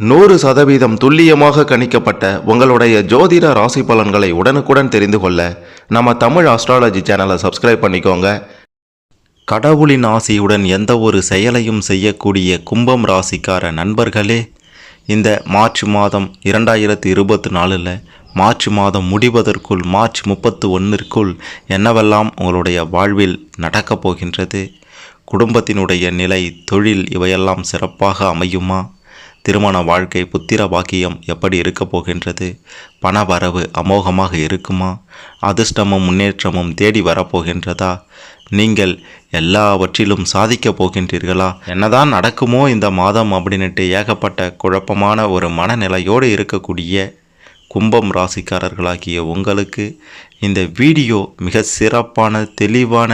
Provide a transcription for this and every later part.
நூறு சதவீதம் துல்லியமாக கணிக்கப்பட்ட உங்களுடைய ஜோதிட ராசி பலன்களை உடனுக்குடன் தெரிந்து கொள்ள நம்ம தமிழ் ஆஸ்ட்ராலஜி சேனலை சப்ஸ்கிரைப் பண்ணிக்கோங்க. கடவுளின் ஆசியுடன் எந்த ஒரு செயலையும் செய்யக்கூடிய கும்பம் ராசிக்கார நண்பர்களே இந்த மார்ச் மாதம் இரண்டாயிரத்தி இருபத்தி நாலில் மார்ச் மாதம் முடிவதற்குள் மார்ச் முப்பத்து ஒன்றிற்குள் என்னவெல்லாம் உங்களுடைய வாழ்வில் நடக்கப் போகின்றது குடும்பத்தினுடைய நிலை தொழில் இவையெல்லாம் சிறப்பாக அமையுமா? திருமண வாழ்க்கை புத்திர பாக்கியம் எப்படி இருக்கப் போகின்றது? பண வரவு அமோகமாக இருக்குமா? அதிர்ஷ்டமும் முன்னேற்றமும் தேடி வரப்போகின்றதா நீங்கள் எல்லாவற்றிலும் சாதிக்கப் போகின்றீர்களா? என்னதான் நடக்குமோ இந்த மாதம் அப்படின்னுட்டு ஏகப்பட்ட குழப்பமான ஒரு மனநிலையோடு இருக்கக்கூடிய கும்பம் ராசிக்காரர்களாகிய உங்களுக்கு இந்த வீடியோ மிக சிறப்பான தெளிவான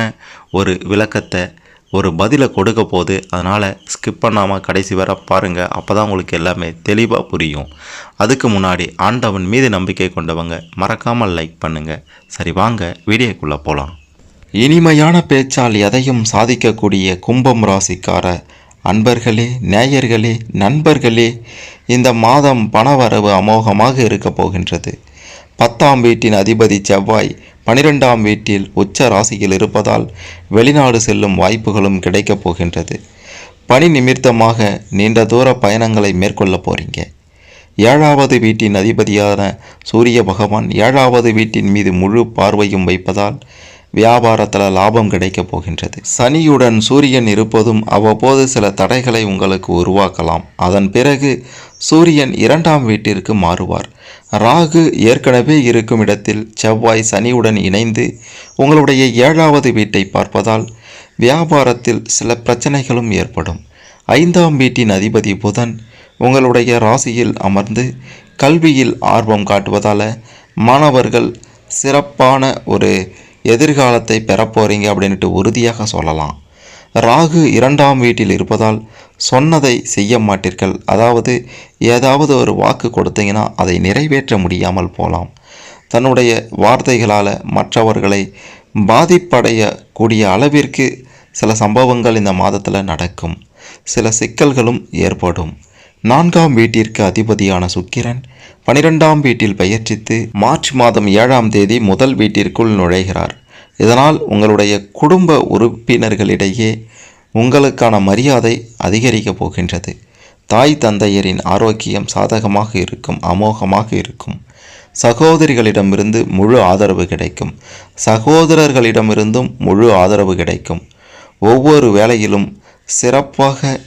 ஒரு விளக்கத்தை ஒரு பதிலை கொடுக்க போகுது அதனால் ஸ்கிப் பண்ணாமல் கடைசி வர பாருங்கள் அப்போ தான் உங்களுக்கு எல்லாமே தெளிவாக புரியும். அதுக்கு முன்னாடி ஆண்டவன் மீது நம்பிக்கை கொண்டவங்க மறக்காமல் லைக் பண்ணுங்கள் சரி வாங்க வீடியோக்குள்ளே போகலாம் இனிமையான பேச்சால் எதையும் சாதிக்கக்கூடிய கும்பம் ராசிக்கார அன்பர்களே நேயர்களே நண்பர்களே இந்த மாதம் பணவரவு அமோகமாக இருக்கப் போகின்றது. பத்தாம் வீட்டின் அதிபதி செவ்வாய் பனிரெண்டாம் வீட்டில் உச்ச ராசியில் இருப்பதால் வெளிநாடு செல்லும் வாய்ப்புகளும் கிடைக்கப் போகின்றது. பணி நிமித்தமாக நீண்ட தூர பயணங்களை மேற்கொள்ள போறீங்க. ஏழாவது வீட்டின் அதிபதியான சூரிய பகவான் ஏழாவது வீட்டின் மீது முழு பார்வையும் வைப்பதால் வியாபாரத்தில் லாபம் கிடைக்கப் போகின்றது. சனியுடன் சூரியன் இருப்பதும் அவ்வப்போது சில தடைகளை உங்களுக்கு உருவாக்கலாம். அதன் பிறகு சூரியன் இரண்டாம் வீட்டிற்கு மாறுவார். ராகு ஏற்கனவே இருக்கும் இடத்தில் செவ்வாய் சனியுடன் இணைந்து உங்களுடைய ஏழாவது வீட்டை பார்ப்பதால் வியாபாரத்தில் சில பிரச்சனைகளும் ஏற்படும். ஐந்தாம் வீட்டின் அதிபதி புதன் உங்களுடைய ராசியில் அமர்ந்து கல்வியில் ஆர்வம் காட்டுவதால் மாணவர்கள் சிறப்பான ஒரு எதிர்காலத்தை பெறப்போறீங்க அப்படின்ட்டு உறுதியாக சொல்லலாம். ராகு இரண்டாம் வீட்டில் இருப்பதால் சொன்னதை செய்ய மாட்டீர்கள். அதாவது ஏதாவது ஒரு வாக்கு கொடுத்தீங்கன்னா அதை நிறைவேற்ற முடியாமல் போகலாம் தன்னுடைய வார்த்தைகளால் மற்றவர்களை பாதிப்படையக்கூடிய அளவிற்கு சில சம்பவங்கள் இந்த மாதத்தில் நடக்கும். சில சிக்கல்களும் ஏற்படும். நான்காம் வீட்டிற்கு அதிபதியான சுக்கிரன் பனிரெண்டாம் வீட்டில் பயிற்சித்து மார்ச் மாதம் ஏழாம் தேதி முதல் வீட்டிற்குள் நுழைகிறார். இதனால் உங்களுடைய குடும்ப உறுப்பினர்களிடையே உங்களுக்கான மரியாதை அதிகரிக்கப் போகின்றது. தாய் தந்தையரின் ஆரோக்கியம் சாதகமாக இருக்கும் அமோகமாக இருக்கும். சகோதரிகளிடமிருந்து முழு ஆதரவு கிடைக்கும். சகோதரர்களிடமிருந்தும் முழு ஆதரவு கிடைக்கும். ஒவ்வொரு வேலையிலும் சிறப்பாக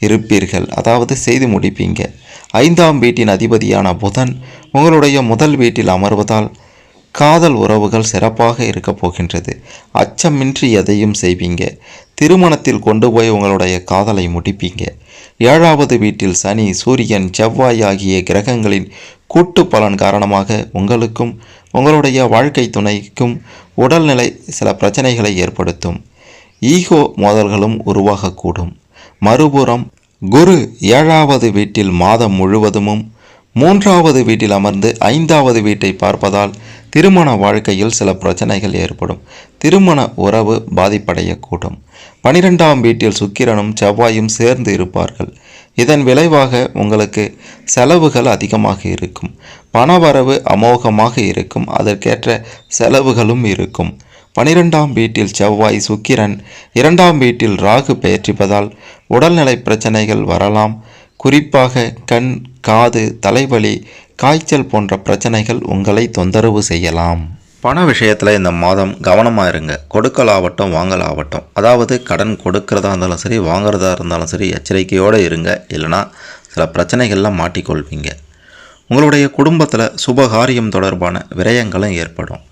இருப்பீர்கள். அதாவது செய்து முடிப்பீங்க. ஐந்தாம் வீட்டின் அதிபதியான புதன் உங்களுடைய முதல் வீட்டில் அமர்வதால் காதல் உறவுகள் சிறப்பாக இருக்கப் போகின்றது. அச்சமின்றி எதையும் செய்வீங்க. திருமணத்தில் கொண்டு போய் உங்களுடைய காதலை முடிப்பீங்க. ஏழாவது வீட்டில் சனி சூரியன் செவ்வாய் ஆகிய கிரகங்களின் கூட்டு பலன் காரணமாக உங்களுக்கும் உங்களுடைய வாழ்க்கை துணைக்கும் உடல்நிலை சில பிரச்சனைகளை ஏற்படுத்தும். ஈகோ மோதல்களும் உருவாகக்கூடும். மறுபுறம் குரு ஏழாவது வீட்டில் மாதம் முழுவதுமும் மூன்றாவது வீட்டில் அமர்ந்து ஐந்தாவது வீட்டை பார்ப்பதால் திருமண வாழ்க்கையில் சில பிரச்சனைகள் ஏற்படும். திருமண உறவு பாதிப்படையக்கூடும். பனிரெண்டாம் வீட்டில் சுக்கிரனும் செவ்வாயும் சேர்ந்து இருப்பார்கள். இதன் விளைவாக உங்களுக்கு செலவுகள் அதிகமாக இருக்கும். பணவரவு அமோகமாக இருக்கும். அதற்கேற்ற செலவுகளும் இருக்கும். பனிரெண்டாம் வீட்டில் செவ்வாய் சுக்கிரன் இரண்டாம் வீட்டில் ராகு பெயர்ச்சிப்பதால் உடல்நலை பிரச்சனைகள் வரலாம். குறிப்பாக கண் காது தலைவலி காய்ச்சல் போன்ற பிரச்சனைகள் உங்களை தொந்தரவு செய்யலாம். பண விஷயத்தில் இந்த மாதம் கவனமாக இருங்க. கொடுக்கலாகட்டும் வாங்கலாகட்டும் அதாவது கடன் கொடுக்கிறதா இருந்தாலும் சரி வாங்குறதா இருந்தாலும் சரி எச்சரிக்கையோடு இருங்க. இல்லைனா சில பிரச்சனைகள்லாம் மாட்டிக்கொள்வீங்க. உங்களுடைய குடும்பத்தில் சுபகாரியம் தொடர்பான விரயங்களும் ஏற்படும்.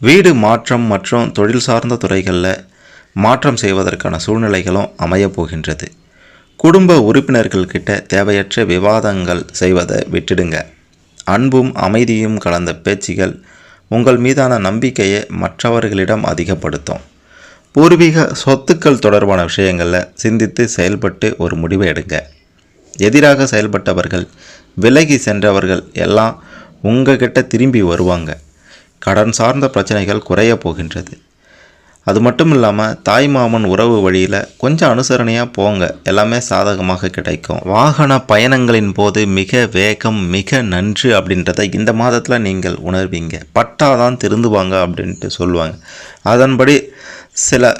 வீடு மாற்றம் மற்றும் தொழில் சார்ந்த துறைகளில் மாற்றம் செய்வதற்கான சூழ்நிலைகளும் அமையப் போகின்றது. குடும்ப உறுப்பினர்கள்கிட்ட தேவையற்ற விவாதங்கள் செய்வதை விட்டுடுங்க. அன்பும் அமைதியும் கலந்த பேச்சுகள் உங்கள் மீதான நம்பிக்கையை மற்றவர்களிடம் அதிகப்படுத்தும். பூர்வீக சொத்துக்கள் தொடர்பான விஷயங்களில் சிந்தித்து செயல்பட்டு ஒரு முடிவை எடுங்க. எதிராக செயல்பட்டவர்கள் விலகி சென்றவர்கள் எல்லாம் உங்ககிட்ட திரும்பி வருவாங்க. கடன் சார்ந்த பிரச்சனைகள் குறைய போகின்றது. அது மட்டும் இல்லாமல் தாய் மாமன் உறவு வழியில் கொஞ்சம் அனுசரணையாக போங்க. எல்லாமே சாதகமாக கிடைக்கும். வாகன பயணங்களின் போது மிக வேகம் மிக நன்று அப்படின்றத இந்த மாதத்தில் நீங்கள் உணர்வீங்க. பட்டாதான் திருந்துவாங்க அப்படின்ட்டு சொல்லுவாங்க. அதன்படி சில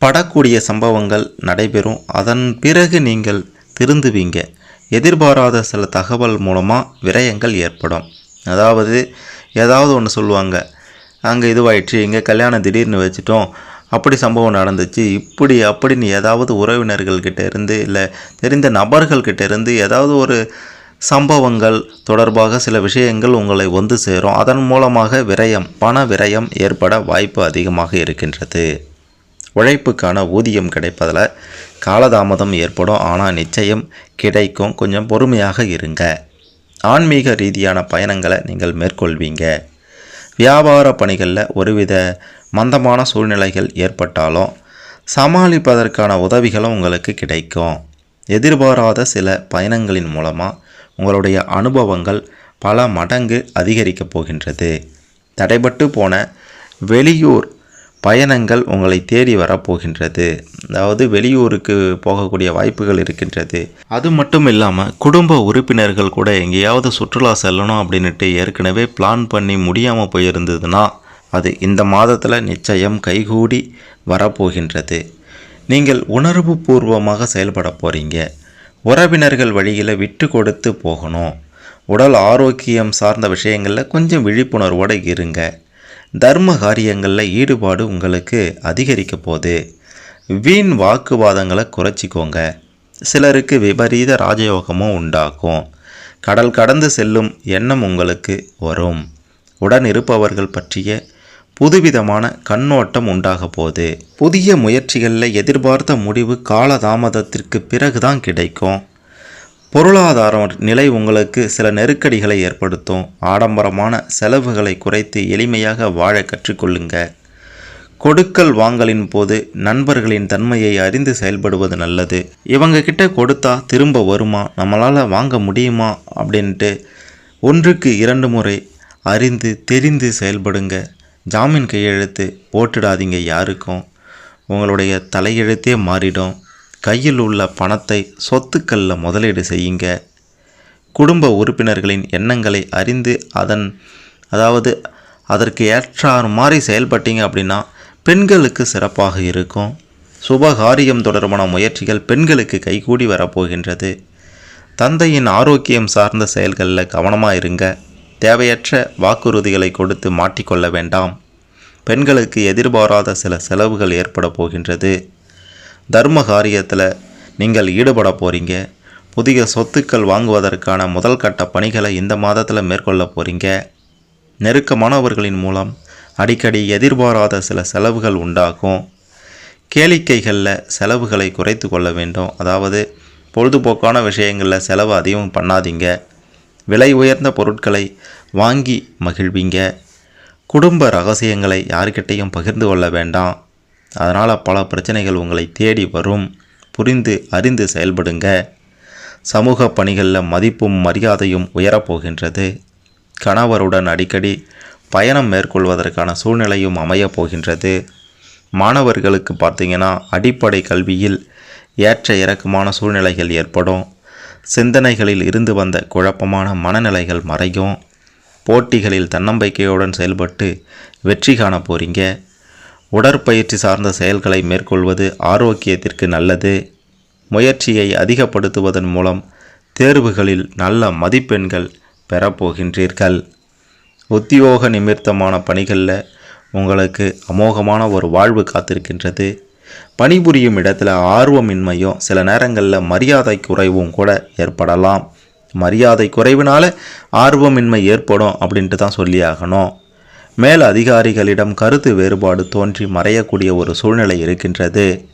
படக்கூடிய சம்பவங்கள் நடைபெறும். அதன் பிறகு நீங்கள் திருந்துவீங்க. எதிர்பாராத சில தகவல் மூலமாக விரயங்கள் ஏற்படும். அதாவது ஏதாவது ஒன்று சொல்லுவாங்க. அங்கே இதுவாயிடுச்சு இங்கே கல்யாணம் திடீர்னு வச்சுட்டோம். அப்படி சம்பவம் நடந்துச்சு. இப்படி அப்படின்னு ஏதாவது உறவினர்கள்கிட்ட இருந்து இல்லை தெரிந்த நபர்கள்கிட்ட இருந்து ஏதாவது ஒரு சம்பவங்கள் தொடர்பாக சில விஷயங்கள் உங்களை வந்து சேரும். அதன் மூலமாக விரயம் பண விரயம் ஏற்பட வாய்ப்பு அதிகமாக இருக்கின்றது. உழைப்புக்கான ஊதியம் கிடைப்பதில் காலதாமதம் ஏற்படும். ஆனால் நிச்சயம் கிடைக்கும். கொஞ்சம் பொறுமையாக இருங்க. ஆன்மீக ரீதியான பயணங்களை நீங்கள் மேற்கொள்வீங்க. வியாபார பணிகளில் ஒருவித மந்தமான சூழ்நிலைகள் ஏற்பட்டாலும் சமாளிப்பதற்கான உதவிகளும் உங்களுக்கு கிடைக்கும். எதிர்பாராத சில பயணங்களின் மூலமாக உங்களுடைய அனுபவங்கள் பல மடங்கு அதிகரிக்கப் போகின்றது. தடைபட்டு போன வெளியூர் பயணங்கள் உங்களை தேடி வரப்போகின்றது. அதாவது வெளியூருக்கு போகக்கூடிய வாய்ப்புகள் இருக்கின்றது. அது மட்டும் இல்லாமல் குடும்ப உறுப்பினர்கள் கூட எங்கேயாவது சுற்றுலா செல்லணும் அப்படின்னுட்டு ஏற்கனவே பிளான் பண்ணி முடியாமல் போயிருந்ததுன்னா அது இந்த மாதத்தில் நிச்சயம் கைகூடி வரப்போகின்றது. நீங்கள் உணர்வு பூர்வமாக செயல்பட போகிறீங்க உறவினர்கள் வழியில் விட்டு கொடுத்து போகணும். உடல் ஆரோக்கியம் சார்ந்த விஷயங்களில் கொஞ்சம் விழிப்புணர்வோடு இருங்க. தர்ம காரியங்களில் ஈடுபாடு உங்களுக்கு அதிகரிக்க போகுது. வீண் வாக்குவாதங்களை குறைச்சிக்கோங்க. சிலருக்கு விபரீத ராஜயோகமும் உண்டாகும். கடல் கடந்து செல்லும் எண்ணம் உங்களுக்கு வரும். உடன் இருப்பவர்கள் பற்றிய புதுவிதமான கண்ணோட்டம் உண்டாக போகுது. புதிய முயற்சிகளில் எதிர்பார்த்த முடிவு காலதாமதத்திற்கு பிறகுதான் கிடைக்கும். பொருளாதார நிலை உங்களுக்கு சில நெருக்கடிகளை ஏற்படுத்தும். ஆடம்பரமான செலவுகளை குறைத்து எளிமையாக வாழ கற்றுக்கொள்ளுங்க. கொடுக்கல் வாங்கலின் போது நண்பர்களின் தன்மையை அறிந்து செயல்படுவது நல்லது. இவங்க கிட்ட கொடுத்தா திரும்ப வருமா? நம்மளால் வாங்க முடியுமா? அப்படின்ட்டு ஒன்றுக்கு இரண்டு முறை அறிந்து தெரிந்து செயல்படுங்க. ஜாமீன் கையெழுத்து போட்டுடாதீங்க யாருக்கும். உங்களுடைய தலையெழுத்தே மாறிடும். கையில் உள்ள பணத்தை சொத்துக்களில் முதலீடு செய்யுங்க. குடும்ப உறுப்பினர்களின் எண்ணங்களை அறிந்து அதன் அதாவது அதற்கு ஏற்றாறு மாதிரி செயல்பட்டீங்க அப்படின்னா பெண்களுக்கு சிறப்பாக இருக்கும். சுபகாரியம் தொடர்பான முயற்சிகள் பெண்களுக்கு கைகூடி வரப்போகின்றது. தந்தையின் ஆரோக்கியம் சார்ந்த செயல்களில் கவனமாக இருங்க. தேவையற்ற வாக்குறுதிகளை கொடுத்து மாட்டிக்கொள்ள வேண்டாம். பெண்களுக்கு எதிர்பாராத சில செலவுகள் ஏற்பட போகின்றது. தர்ம காரியத்தில் நீங்கள் ஈடுபட போகிறீங்க புதிய சொத்துக்கள் வாங்குவதற்கான முதல் கட்ட பணிகளை இந்த மாதத்தில் மேற்கொள்ள போகிறீங்க நெருக்கமானவர்களின் மூலம் அடிக்கடி எதிர்பாராத சில செலவுகள் உண்டாகும். கேளிக்கைகளில் செலவுகளை குறைத்து கொள்ள வேண்டும். அதாவது பொழுதுபோக்கான விஷயங்களில் செலவு அதிகம் பண்ணாதீங்க. விலை உயர்ந்த பொருட்களை வாங்கி மகிழ்வீங்க. குடும்ப ரகசியங்களை யார்கிட்டையும் பகிர்ந்து கொள்ள வேண்டாம். அதனால் பல பிரச்சனைகள் உங்களை தேடி வரும். புரிந்து அறிந்து செயல்படுங்க. சமூக பணிகளில் மதிப்பும் மரியாதையும் உயரப்போகின்றது கணவருடன் அடிக்கடி பயணம் மேற்கொள்வதற்கான சூழ்நிலையும் அமையப் போகின்றது. மாணவர்களுக்கு பார்த்திங்கன்னா அடிப்படை கல்வியில் ஏற்ற இறக்கமான சூழ்நிலைகள் ஏற்படும். சிந்தனைகளில் இருந்து வந்த குழப்பமான மனநிலைகள் மறையும். போட்டிகளில் தன்னம்பிக்கையுடன் செயல்பட்டு வெற்றி காண போகிறீங்க உடற்பயிற்சி சார்ந்த செயல்களை மேற்கொள்வது ஆரோக்கியத்திற்கு நல்லது. முயற்சியை அதிகப்படுத்துவதன் மூலம் தேர்வுகளில் நல்ல மதிப்பெண்கள் பெறப்போகின்றீர்கள். உத்தியோக நிமித்தமான பணிகளில் உங்களுக்கு அமோகமான ஒரு வாழ்வு காத்திருக்கின்றது. பணிபுரியும் இடத்துல ஆர்வமின்மையும் சில நேரங்களில் மரியாதை குறைவும் கூட ஏற்படலாம். மரியாதை குறைவினால ஆர்வமின்மை ஏற்படும் அப்படின்ட்டு தான் சொல்லி ஆகணும் மேல் அதிகாரிகளிடம் கருத்து வேறுபாடு தோன்றி மறையக்கூடிய ஒரு சூழ்நிலை இருக்கின்றது.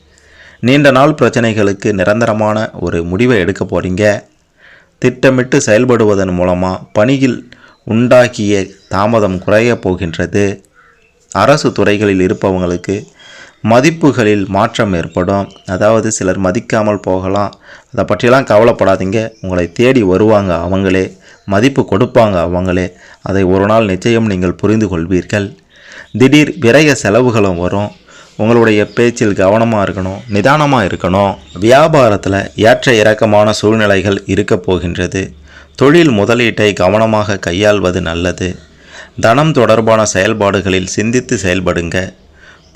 நீண்ட நாள் பிரச்சனைகளுக்கு நிரந்தரமான ஒரு முடிவை எடுக்க போகிறீங்க திட்டமிட்டு செயல்படுவதன் மூலமாக பணியில் உண்டாக்கிய தாமதம் குறையப் போகின்றது. அரசு துறைகளில் இருப்பவங்களுக்கு மதிப்புகளில் மாற்றம் ஏற்படும். அதாவது சிலர் மதிக்காமல் போகலாம். அதை பற்றியெல்லாம் கவலைப்படாதீங்க. உங்களை தேடி வருவாங்க அவங்களே. மதிப்பு கொடுப்பாங்க அவங்களே. அதை ஒரு நாள் நிச்சயம் நீங்கள் புரிந்து கொள்வீர்கள் திடீர் விரைய செலவுகளும் வரும். உங்களுடைய பேச்சில் கவனமாக இருக்கணும் நிதானமாக இருக்கணும். வியாபாரத்தில் ஏற்ற இறக்கமான சூழ்நிலைகள் இருக்கப் போகின்றது. தொழில் முதலீட்டை கவனமாக கையாள்வது நல்லது. தனம் தொடர்பான செயல்பாடுகளில் சிந்தித்து செயல்படுங்க.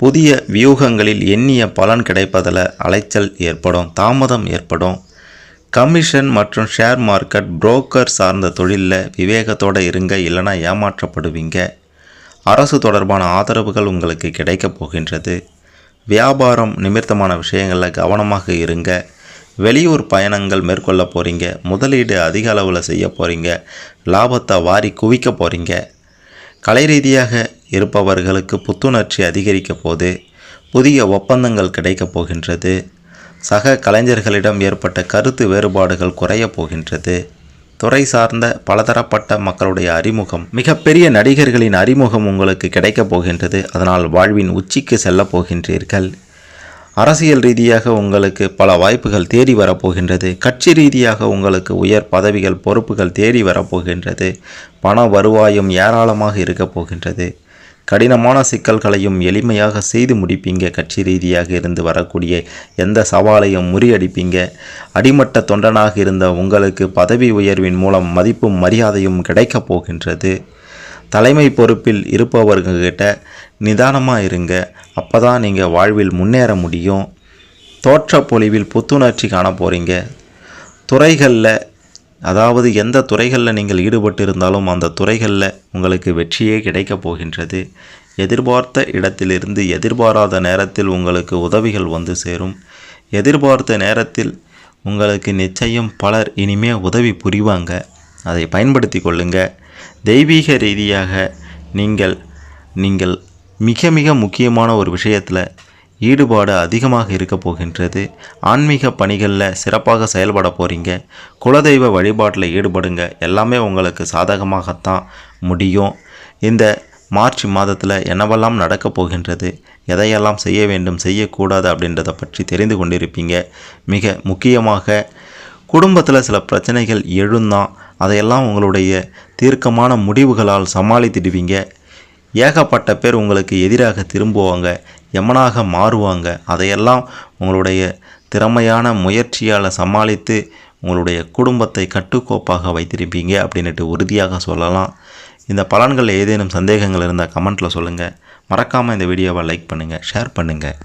புதிய வியூகங்களில் எண்ணிய பலன் கிடைப்பதில் அலைச்சல் ஏற்படும் தாமதம் ஏற்படும். கமிஷன் மற்றும் ஷேர் மார்க்கெட் புரோக்கர் சார்ந்த தொழிலில் விவேகத்தோடு இருங்க இல்லைனா ஏமாற்றப்படுவீங்க. அரசு தொடர்பான ஆதரவுகள் உங்களுக்கு கிடைக்கப் போகின்றது. வியாபாரம் நிமித்தமான விஷயங்களில் கவனமாக இருங்க. வெளியூர் பயணங்கள் மேற்கொள்ள போகிறீங்க முதலீடு அதிக அளவில் செய்ய போகிறீங்க லாபத்தை வாரி குவிக்க போகிறீங்க கலை ரீதியாக இருப்பவர்களுக்கு புத்துணர்ச்சி அதிகரிக்க போது புதிய ஒப்பந்தங்கள் கிடைக்கப் போகின்றது. சக கலைஞர்களிடம் ஏற்பட்ட கருத்து வேறுபாடுகள் குறையப் போகின்றது. துறை சார்ந்த பலதரப்பட்ட மக்களுடைய அறிமுகம் மிகப்பெரிய நடிகர்களின் அறிமுகம் உங்களுக்கு கிடைக்கப் போகின்றது. அதனால் வாழ்வின் உச்சிக்கு செல்லப் போகின்றீர்கள். அரசியல் ரீதியாக உங்களுக்கு பல வாய்ப்புகள் தேடி வரப்போகின்றது கட்சி ரீதியாக உங்களுக்கு உயர் பதவிகள் பொறுப்புகள் தேடி வரப்போகின்றது பண வருவாயும் ஏராளமாக இருக்கப் போகின்றது. கடினமான சிக்கல்களையும் எளிமையாக செய்து முடிப்பீங்க. கட்சி ரீதியாக இருந்து வரக்கூடிய எந்த சவாலையும் முறியடிப்பீங்க. அடிமட்ட தொண்டனாக இருந்த உங்களுக்கு பதவி உயர்வின் மூலம் மதிப்பும் மரியாதையும் கிடைக்கப் போகின்றது. தலைமை பொறுப்பில் இருப்பவர்கிட்ட நிதானமாக இருங்க. அப்போ தான் நீங்கள் வாழ்வில் முன்னேற முடியும். தோற்ற பொலிவில் புத்துணர்ச்சி காண போகிறீங்க துறைகளில் அதாவது எந்த துறைகளில் நீங்கள் ஈடுபட்டு இருந்தாலும் அந்த துறைகளில் உங்களுக்கு வெற்றியே கிடைக்கப் போகின்றது. எதிர்பார்த்த இடத்திலிருந்து எதிர்பாராத நேரத்தில் உங்களுக்கு உதவிகள் வந்து சேரும். எதிர்பார்த்த நேரத்தில் உங்களுக்கு நிச்சயம் பலர் இனிமே உதவி புரிவாங்க. அதை பயன்படுத்தி கொள்ளுங்க. தெய்வீக ரீதியாக நீங்கள் நீங்கள் மிக மிக முக்கியமான ஒரு விஷயத்தில் ஈடுபாடு அதிகமாக இருக்க போகின்றது. ஆன்மீக பணிகளில் சிறப்பாக செயல்பட போகிறீங்க குலதெய்வ வழிபாட்டில் ஈடுபடுங்க. எல்லாமே உங்களுக்கு சாதகமாகத்தான் முடியும். இந்த மார்ச் மாதத்தில் என்னவெல்லாம் நடக்கப் போகின்றது எதையெல்லாம் செய்ய வேண்டும் செய்யக்கூடாது அப்படின்றத பற்றி தெரிந்து கொண்டிருப்பீங்க. மிக முக்கியமாக குடும்பத்தில் சில பிரச்சனைகள் எழுந்தான் அதையெல்லாம் உங்களுடைய தீர்க்கமான முடிவுகளால் சமாளித்திடுவீங்க. ஏகப்பட்ட பேர் உங்களுக்கு எதிராக திரும்புவாங்க எமனாக மாறுவாங்க. அதையெல்லாம் உங்களுடைய திறமையான முயற்சியால் சமாளித்து உங்களுடைய குடும்பத்தை கட்டுக்கோப்பாக வைத்திருப்பீங்க அப்படின்ட்டு உறுதியாக சொல்லலாம். இந்த பலன்கள் ஏதேனும் சந்தேகங்கள் இருந்தால் கமெண்ட்டில் சொல்லுங்கள் மறக்காமல் இந்த வீடியோவை லைக் பண்ணுங்கள் ஷேர் பண்ணுங்கள்